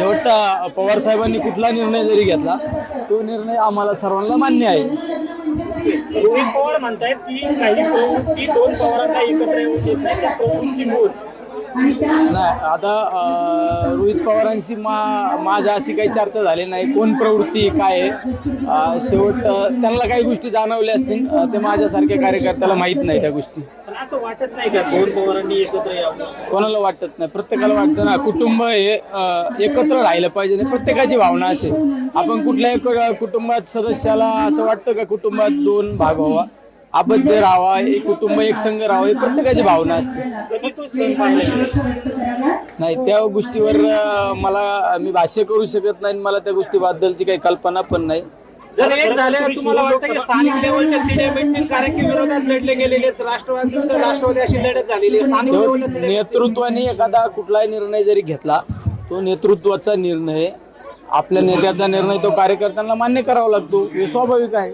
शेवट पवार साहेबांनी कुठला निर्णय जरी घेतला तो निर्णय आम्हाला सर्वांना मान्य आहे. रोहित पवार म्हणतायत की काही प्रवृत्ती दोन पवारांना एकत्र देत नाही त्या प्रवृत्ती मूळ? नाही आता अ, रोहित पवारांशी मा माझ्या अशी काही चर्चा झाली नाही. कोण प्रवृत्ती काय आहे? अ, शेवट अ, त्यांना काही गोष्टी जाणवल्या असतील. अ, ते माझ्यासारख्या कार्यकर्त्याला माहीत नाही त्या गोष्टी. असं वाटत नाही का? दोन पवारांनी एकत्र यावं. कोणाला वाटत नाही. प्रत्येकाला वाटतं ना कुटुंब हे अ, एकत्र राहिलं पाहिजे. आणि प्रत्येकाची भावना असते आपण कुठल्याही कु- कुटुंबात सदस्याला असं वाटतं का कुटुंबात दोन भाग व्हावा? आबद्ध राहावा एक कुटुंब एक संघ राहावा ही प्रत्येकाची भावना असते. कधी तो सण पाहिला गेला? नाही त्या गोष्टीवर अ, मला मी भाष्य करू शकत नाही आणि मला त्या गोष्टीबद्दलची काही कल्पना पण नाही. जर एक तुम्हाला वाटतं की स्थानिक लेवलच्या तिढे भेटतील कारण की विरोधात लढले गेलेले आहेत. राष्ट्रवादी राष्ट्रवादी अशी लढत झालेली आहे स्थानिक शेवट लेवलला तिढे भेटतील. नेतृत्वाने एखादा कुठलाही निर्णय जरी घेतला तो नेतृत्वाचा निर्णय आपल्या नेत्याचा निर्णय तो कार्यकर्त्यांना मान्य करावा लागतो हे स्वाभाविक आहे